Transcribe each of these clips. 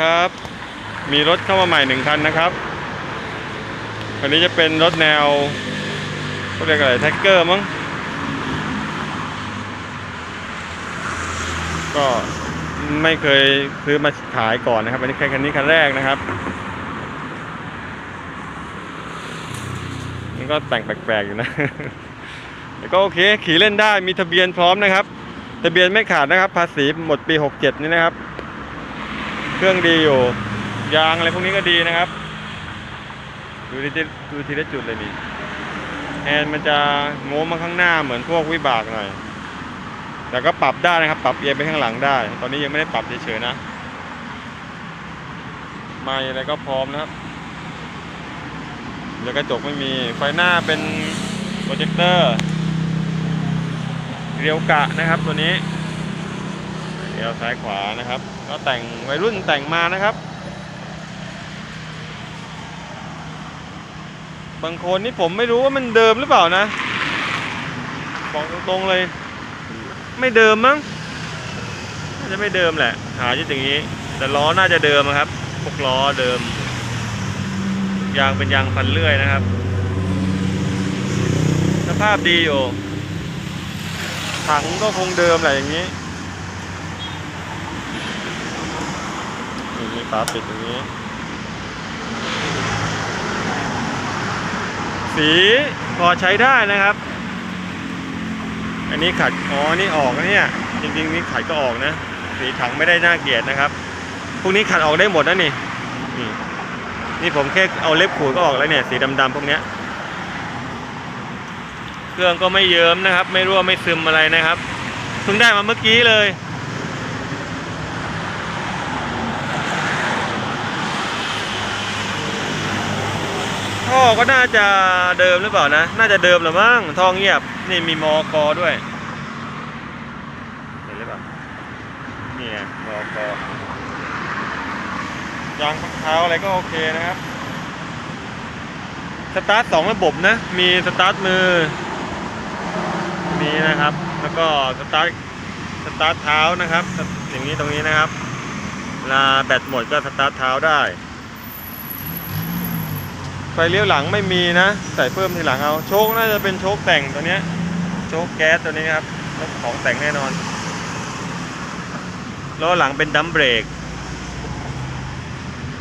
ครับ มีรถเข้ามาใหม่หนึ่งคันนะครับคันนี้จะเป็นรถแนวเขาเรียกอะไรแท็กเกอร์มั้งก็ไม่เคยซื้อมาขายก่อนนะครับอันนี้แค่คันนี้คันแรกนะครับมันก็แต่งแปลกๆอยู่นะแต่ก็โอเคขี่เล่นได้มีทะเบียนพร้อมนะครับ ทะเบียนไม่ขาดนะครับ ภาษีหมดปี 67 นี่นะครับ เครื่องดีอยู่ ยางอะไรพวกนี้ก็ดีนะครับ ดูทีดูทีละจุดเลยนี่แอนมันจะโง้มมาข้างหน้าเหมือนพวกวิบากหน่อย แต่ก็ปรับได้นะครับ ปรับเอียงไปข้างหลังได้ ตอนนี้ยังไม่ได้ปรับเฉยๆนะ ไม่อะไรก็พร้อมนะครับเดี๋ยวกระจกไม่มี ไฟหน้าเป็นโปรเจคเตอร์เรียวกะนะครับตัวนี้เรียวซ้ายขวานะครับ ก็แต่งวัยรุ่นแต่งมานะครับ บางคนนี่ผมไม่รู้ว่ามันเดิมหรือเปล่านะ บอกตรงๆเลย ไม่เดิมมั้งน่าจะไม่เดิมแหละ หาที่อย่างนี้ แต่ล้อน่าจะเดิมครับพวกล้อเดิม ยางเป็นยางพันเลื่อยนะครับ สภาพดีอยู่ถังก็คงเดิมแหละอย่างนี้ มีฝาปิดอย่างนี้ สีพอใช้ได้นะครับ อันนี้ขัดอ๋อนี่ออกนะเนี่ยจริงๆนี่ขัดก็ออกนะ สีถังไม่ได้น่าเกลียดนะครับพวกนี้ขัดออกได้หมดนะนี่นี่นี่ผมแค่เอาเล็บขูดก็ออกแล้วเนี่ย สีดำๆพวกเนี้ยเครื่องก็ไม่เยิ้มนะครับ ไม่รั่วไม่ซึมอะไรนะครับเพิ่งได้มาเมื่อกี้เลย ก็น่าจะเดิมหรือเปล่านะ น่าจะเดิมหรือมั้งท่อเงียบ นี่มีมอกอด้วย เห็นหรือเปล่า นี่ไงมอกอยางเท้าอะไรก็โอเคนะครับ สตาร์ทสองระบบนะ มีสตาร์ทมือ นี้นะครับ แล้วก็สตาร์ทสตาร์ทเท้านะครับ อย่างนี้ตรงนี้นะครับเวลาแบตหมดก็สตาร์ทเท้าได้ ไฟเลี้ยวหลังไม่มีนะ ใส่เพิ่มทีหลังเอา โชคน่าจะเป็นโชคแต่งตัวเนี้ยโชคแก๊สตัวนี้ครับแล้วของแต่งแน่นอนล้อหลังเป็นดัมเบรก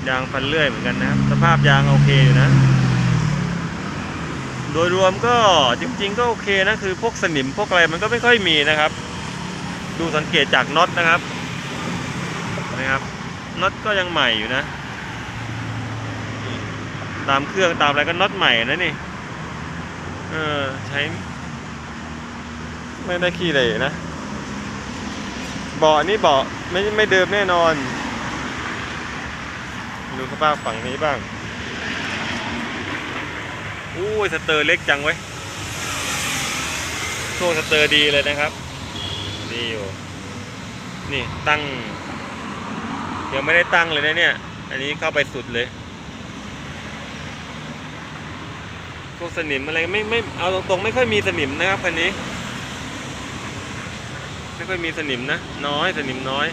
ยางฟันเลื่อยเหมือนกันนะครับ สภาพยางโอเคอยู่นะ โดยรวมก็จริง ๆ ก็โอเคนะคือพวกสนิมพวกอะไรมันก็ไม่ค่อยมีนะครับ ดูสังเกตจากน็อตนะครับนะครับน็อตก็ยังใหม่อยู่นะ ตามเครื่องตามอะไรก็น็อตใหม่นะนี่ เออใช้ ไม่ได้ขี้เลยนะเบาะนี่เบาะไม่ไม่เดิมแน่นอน ดูสภาพฝั่งนี้บ้างอู้ยสเตอร์เล็กจังเว้ยโซ่สเตอร์ดีเลยนะครับ ดีอยู่นี่ตั้งยังไม่ได้ตั้งเลยนะเนี่ย อันนี้เข้าไปสุดเลยพ วกสนิมอะไรไม่ไม่เอาตรงๆ ไม่ค่อยมีสนิมนะครับคันนี้ ไม่ค่อยมีสนิมนะ น้อยสนิมน้อย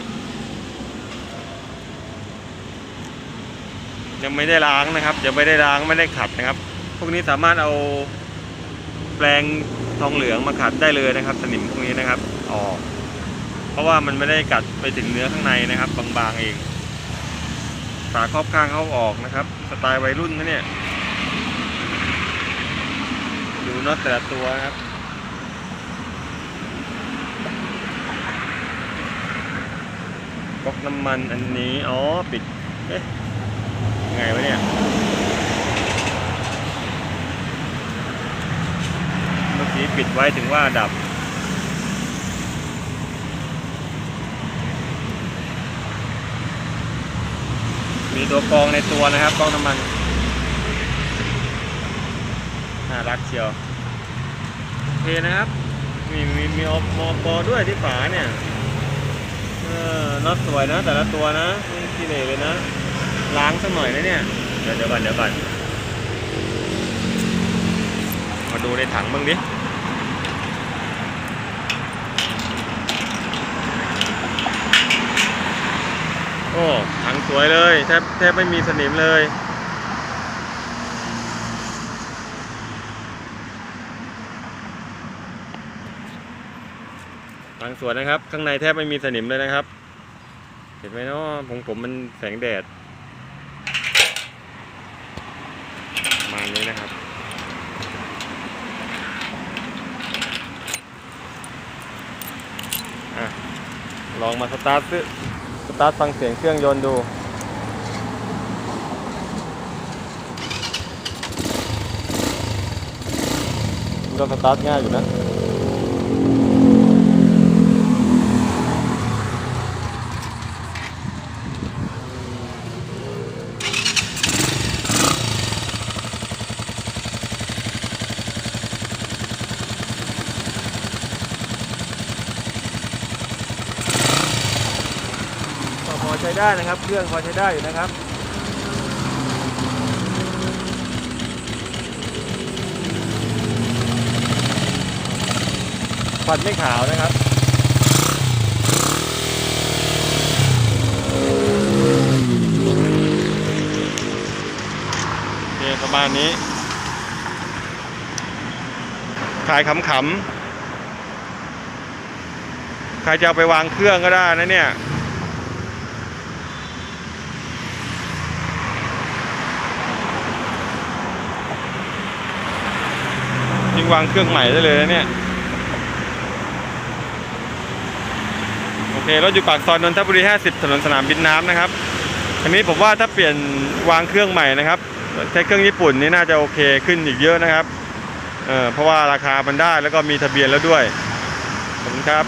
ยังไม่ได้ล้างนะครับยังไม่ได้ล้างไม่ได้ขัดนะครับ พวกนี้สามารถเอาแปรงทองเหลืองมาขัดได้เลยนะครับ สนิมพวกนี้นะครับออกเพราะว่ามันไม่ได้กัดไปถึงเนื้อข้างในนะครับ บางๆเองฝาครอบข้างเขาออกนะครับ สไตล์วัยรุ่นนะเนี่ย ดูน็อตแต่ละตัวครับก๊อกน้ำมันอันนี้ อ๋อ ปิด เอ๊ะยังไงวะเนี่ย เมื่อกี้ปิดไว้ถึงว่าดับ มีตัวกองในตัวนะครับกองน้ำมัน น่ารักเชียวโอเคนะครับ มีมีมีอมอกอด้วยที่ฝาเนี่ย เออน็อตสวยนะ แต่ละตัวนะไม่ขี้เหร่เลยนะ ล้างสักหน่อยนะเนี่ย เดี๋ยวเดี๋ยวก่อนเดี๋ยวก่อนมาดูในถังบ้างดิโอ้ถังสวยเลยแทบแทบไม่มีสนิมเลย บางส่วนนะครับ ข้างในแทบไม่มีสนิมเลยนะครับ เห็นไหมเนาะผมผมมันแสงแดดมานี้นะครับอะลองมาสตาร์ทซิสตาร์ทฟังเสียงเครื่องยนต์ดูก็สตาร์ทง่ายอยู่นะ ใช้ได้นะครับ เครื่องพอใช้ได้อยู่นะครับฟันไม่ขาวนะครับโอเคประมาณนี้ขายขำๆใครจะเอาไปวางเครื่องก็ได้นะเนี่ยิงวางเครื่องใหม่ได้เลยนะเนี่ย โอเค รถอยู่ปากซอยนนทบุรี 50 ถนนสนามบินน้ำนะครับ อันนี้ผมว่าถ้าเปลี่ยนวางเครื่องใหม่นะครับใช้เครื่องญี่ปุ่นนี่น่าจะโอเคขึ้นอีกเยอะนะครับ เออเพราะว่าราคามันได้แล้วก็มีทะเบียนแล้วด้วย ขอบคุณครับ